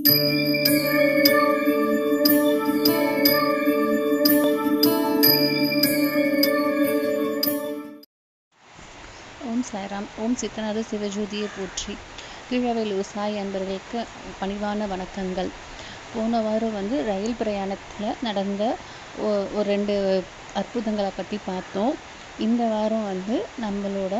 ஓம் சாய்ராம். ஓம் சித்தநாத சிவஜோதியை போற்றி. கீழவேலூர் சாய் அன்பர்களுக்கு பணிவான வணக்கங்கள். போன வாரம் வந்து ரயில் பிரயாணத்தில் நடந்த ஒரு ரெண்டு அற்புதங்களை பற்றி பார்த்தோம். இந்த வாரம் வந்து நம்மளோட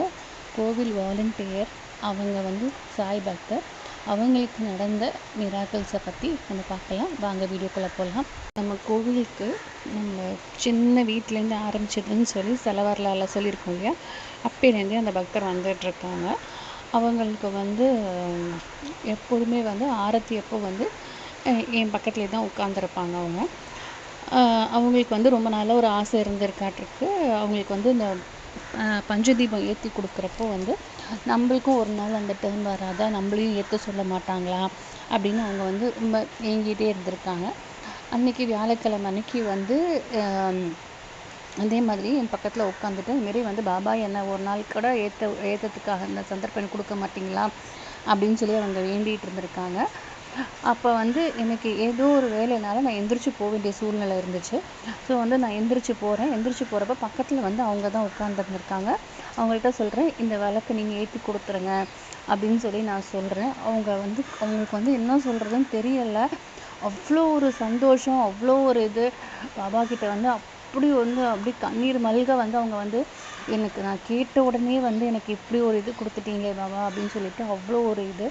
கோவில் வாலண்டியர் அவங்க வந்து சாய் பக்தர். அவங்களுக்கு நடந்த மிராக்கிள்ஸை பற்றி நம்ம பார்க்கலாம். வாங்க வீடியோக்குள்ளே போகலாம் நம்ம கோவிலுக்கு நம்ம சின்ன வீட்டிலேருந்து ஆரம்பிச்சதுன்னு சொல்லி செலவரலால சொல்லியிருக்கோம் இல்லையா? அப்போலேருந்தே அந்த பக்தர் வந்துட்டுருக்காங்க அவங்களுக்கு வந்து எப்போதுமே வந்து ஆரத்தி அப்போ வந்து என் பக்கத்துலேயே தான் உட்காந்துருப்பாங்க அவங்க. அவங்களுக்கு வந்து ரொம்ப நாளாக ஒரு ஆசை இருந்திருக்காட்டிருக்கு. அவங்களுக்கு வந்து இந்த பஞ்சதீபம் ஏற்றி கொடுக்குறப்போ வந்து நம்மளுக்கும் ஒரு நாள் அந்த டேர்ன் வராதா? நம்மளையும் ஏற்ற சொல்ல மாட்டாங்களா? அப்படின்னு அவங்க வந்து ரொம்ப ஏங்கிட்டே இருந்திருக்காங்க. அன்னைக்கு வியாழக்கிழமை அன்னைக்கு வந்து அதே மாதிரி என் பக்கத்தில் உட்காந்துட்டு இதுமாரி வந்து பாபா என்ன ஒரு நாள் கூட ஏற்ற ஏற்றத்துக்காக இந்த சந்தர்ப்பம் கொடுக்க மாட்டிங்களா? அப்படின்னு சொல்லி அவங்க வேண்டிகிட்டு இருந்திருக்காங்க. அப்போ வந்து எனக்கு ஏதோ ஒரு வேலைனால நான் எந்திரிச்சு போக வேண்டிய சூழ்நிலை இருந்துச்சு. ஸோ வந்து நான் எந்திரிச்சு போகிறேன் எந்திரிச்சு போகிறப்ப பக்கத்தில் வந்து அவங்க தான் உட்காந்துருந்துருக்காங்க அவங்கள்ட்ட சொல்கிறேன் இந்த விளக்கு நீங்கள் ஏற்றி கொடுத்துருங்க அப்படின்னு சொல்லி நான் சொல்கிறேன் அவங்க வந்து அவங்களுக்கு வந்து என்ன சொல்கிறதுன்னு தெரியலை. அவ்வளோ ஒரு சந்தோஷம் அவ்வளோ ஒரு இது. பாபா கிட்ட வந்து அப்படி வந்து அப்படி கண்ணீர் மல்க வந்து அவங்க வந்து எனக்கு நான் கேட்ட உடனே வந்து எனக்கு இப்படி ஒரு இது கொடுத்துட்டீங்களே பாபா அப்படின்னு சொல்லிட்டு அவ்வளோ ஒரு இது.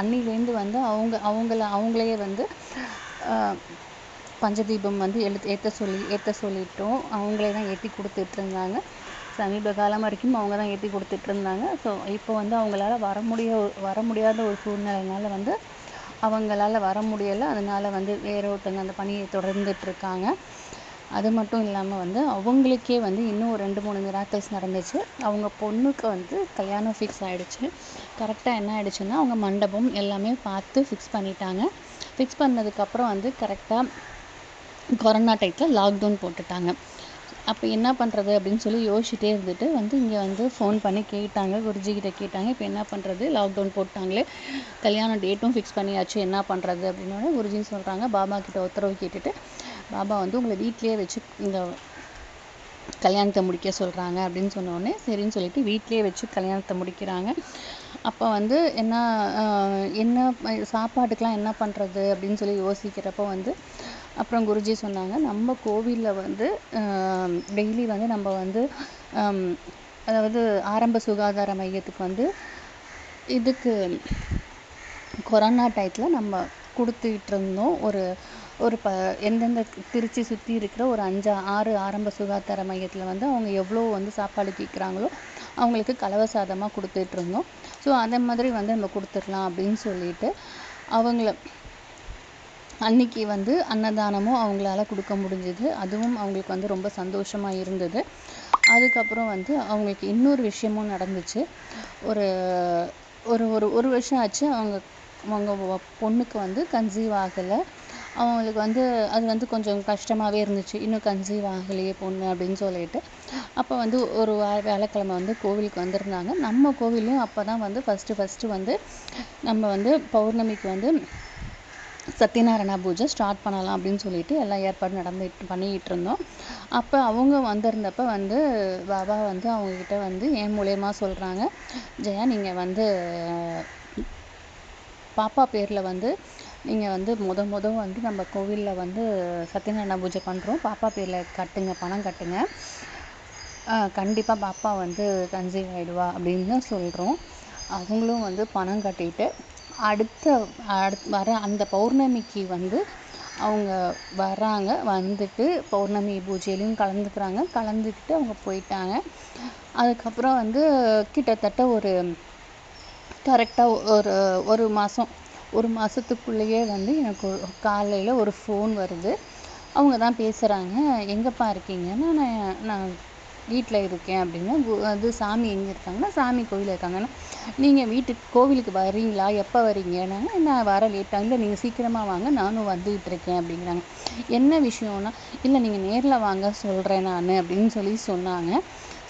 அன்னிலேருந்து வந்து அவங்க அவங்கள அவங்களையே வந்து பஞ்சதீபம் வந்து எழுத்து ஏற்ற சொல்லி ஏற்ற சொல்லிட்டோம். அவங்களே தான் ஏற்றி கொடுத்துட்டு இருந்தாங்க. சமீப காலம் வரைக்கும் அவங்க தான் ஏற்றி கொடுத்துட்டு இருந்தாங்க ஸோ இப்போ வந்து அவங்களால வர முடிய வர முடியாத ஒரு சூழ்நிலைனால வந்து அவங்களால வர முடியலை. அதனால வந்து வேற ஒருத்தவங்க அந்த பணியை தொடர்ந்துட்டு இருக்காங்க அது மட்டும் இல்லாமல் வந்து அவங்களுக்கே வந்து இன்னும் ஒரு ரெண்டு மூணு மிராக்கல்ஸ் நடந்துச்சு. அவங்க பொண்ணுக்கு வந்து கல்யாணம் ஃபிக்ஸ் ஆகிடுச்சு கரெக்டாக என்ன ஆகிடுச்சுன்னா அவங்க மண்டபம் எல்லாமே பார்த்து ஃபிக்ஸ் பண்ணிட்டாங்க. ஃபிக்ஸ் பண்ணதுக்கப்புறம் வந்து கரெக்டாக கொரோனா டைத்தில் லாக்டவுன் போட்டுட்டாங்க. அப்போ என்ன பண்ணுறது அப்படின்னு சொல்லி யோசிச்சுட்டே இருந்துட்டு வந்து இங்கே வந்து ஃபோன் பண்ணி கேட்டாங்க குருஜி கிட்ட கேட்டாங்க. இப்போ என்ன பண்ணுறது லாக்டவுன் போட்டாங்களே. கல்யாண டேட்டும் ஃபிக்ஸ் பண்ணியாச்சு. என்ன பண்ணுறது அப்படின்னு குருஜி சொல்கிறாங்க பாபா கிட்ட உத்தரவு கேட்டுட்டு பாபா வந்து உங்களை வீட்டிலேயே வச்சு இந்த கல்யாணத்தை முடிக்க சொல்கிறாங்க அப்படின்னு சொன்னோடனே சரின்னு சொல்லிட்டு வீட்டிலே வச்சு கல்யாணத்தை முடிக்கிறாங்க. அப்போ வந்து என்ன என்ன சாப்பாட்டுக்கெலாம் என்ன பண்ணுறது அப்படின்னு சொல்லி யோசிக்கிறப்போ வந்து அப்புறம் குருஜி சொன்னாங்க நம்ம கோவிலில் வந்து டெய்லி வந்து நம்ம வந்து அதாவது ஆரம்ப சுகாதார மையத்துக்கு வந்து இதுக்கு கொரோனா டயத்தில் நம்ம கொடுத்துக்கிட்டு இருந்தோம். ஒரு ஒரு ப எந்தெந்த திருச்சி சுற்றி இருக்கிற ஒரு அஞ்சு ஆறு ஆரம்ப சுகாதார மையத்தில் வந்து அவங்க எவ்வளோ வந்து சாப்பாடு கேட்குறாங்களோ அவங்களுக்கு கலவை சாதமாக கொடுத்துட்ருந்தோம் ஸோ அந்த மாதிரி வந்து நம்ம கொடுத்துடலாம் அப்படின்னு சொல்லிட்டு அவங்கள அன்னைக்கு வந்து அன்னதானமும் அவங்களால கொடுக்க முடிஞ்சது. அதுவும் அவங்களுக்கு வந்து ரொம்ப சந்தோஷமாக இருந்தது. அதுக்கப்புறம் வந்து அவங்களுக்கு இன்னொரு விஷயமும் நடந்துச்சு. ஒரு ஒரு ஒரு ஒரு வருஷம் ஆச்சு அவங்க அவங்க பொண்ணுக்கு வந்து கன்சீவ் ஆகலை. அவங்களுக்கு வந்து அது வந்து கொஞ்சம் கஷ்டமாகவே இருந்துச்சு. இன்னும் கன்சீவ் ஆகலையே பொண்ணு அப்படின்னு சொல்லிட்டு. அப்போ வந்து ஒரு வா- வியாழக்கிழமை வந்து கோவிலுக்கு வந்திருந்தாங்க. நம்ம கோவிலையும் அப்போ தான் வந்து ஃபஸ்ட்டு ஃபஸ்ட்டு வந்து நம்ம வந்து பௌர்ணமிக்கு வந்து சத்யநாராயணா பூஜை ஸ்டார்ட் பண்ணலாம் அப்படின்னு சொல்லிட்டு எல்லா ஏற்பாடும் நடந்துட்டு பண்ணிக்கிட்டு இருந்தோம் அப்போ அவங்க வந்திருந்தப்ப வந்து பாபா வந்து அவங்கக்கிட்ட வந்து என் மூலியமாக சொல்கிறாங்க ஜெயா நீங்கள் வந்து பாப்பா பேரில் வந்து நீங்கள் வந்து முத முத வந்து நம்ம கோவிலில் வந்து சத்யநாராயணா பூஜை பண்ணுறோம் பாப்பா பேரில் கட்டுங்க பணம் கட்டுங்க. கண்டிப்பாக பாப்பா வந்து கன்சீவ் ஆகிடுவா அப்படின்னு தான் சொல்கிறோம் அவங்களும் வந்து பணம் கட்டிட்டு அடுத்த அடுத் வர அந்த பௌர்ணமிக்கு வந்து அவங்க வர்றாங்க வந்துட்டு பௌர்ணமி பூஜையிலையும் கலந்துக்கிறாங்க. கலந்துக்கிட்டு அவங்க போயிட்டாங்க. அதுக்கப்புறம் வந்து கிட்டத்தட்ட ஒரு கரெக்டாக ஒரு ஒரு மாதம் ஒரு மாதத்துக்குள்ளேயே வந்து எனக்கு காலையில் ஒரு ஃபோன் வருது. அவங்க தான் பேசுகிறாங்க எங்கேப்பா இருக்கீங்கன்னா நான் நான் வீட்டில் இருக்கேன் அப்படின்னா. அது சாமி எங்கே இருக்காங்கன்னா சாமி கோயில் இருக்காங்கன்னா நீங்கள் வீட்டுக்கு கோவிலுக்கு வரீங்களா எப்போ வரீங்கன்னாங்க நான் வர லேட்டாக இல்லை நீங்கள் சீக்கிரமாக வாங்க நானும் வந்துகிட்டு இருக்கேன் அப்படிங்கிறாங்க. என்ன விஷயம்னா இல்லை நீங்கள் நேரில் வாங்க சொல்கிறேன் நான் அப்படின்னு சொல்லி சொன்னாங்க.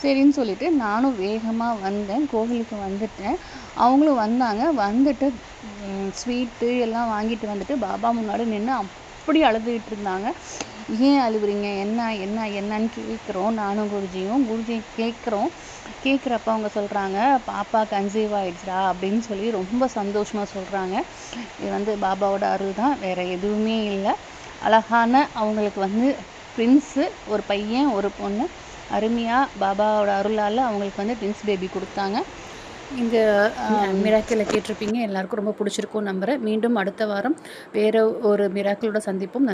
சரின்னு சொல்லிட்டு நானும் வேகமாக வந்தேன் கோவிலுக்கு வந்துட்டேன். அவங்களும் வந்தாங்க. வந்துட்டு ஸ்வீட்டு எல்லாம் வாங்கிட்டு வந்துட்டு பாபா முன்னாடி நின்று அப்படி அழுதுகிட்டு இருந்தாங்க. ஏன் அழுகுறீங்க என்ன என்ன என்னன்னு கேட்குறோம். நானும் குருஜியும். குருஜி கேட்குறோம். கேட்குறப்ப அவங்க சொல்கிறாங்க பாப்பா கன்சீவ் ஆயிடுச்சா அப்படின்னு சொல்லி ரொம்ப சந்தோஷமாக சொல்கிறாங்க இது வந்து பாபாவோட அருள் தான். வேறு எதுவுமே இல்லை. அழகான அவங்களுக்கு வந்து ட்வின்ஸு ஒரு பையன் ஒரு பொண்ணு. அருமையாக பாபாவோட அருளால் அவங்களுக்கு வந்து ட்வின்ஸ் பேபி கொடுத்தாங்க. இந்த மிராக்கிளை கேட்டிருப்பீங்க. எல்லாருக்கும் ரொம்ப பிடிச்சிருக்கும் நம்புகிறேன் மீண்டும் அடுத்த வாரம் வேறு ஒரு மிராக்கிளோட சந்திப்போம்.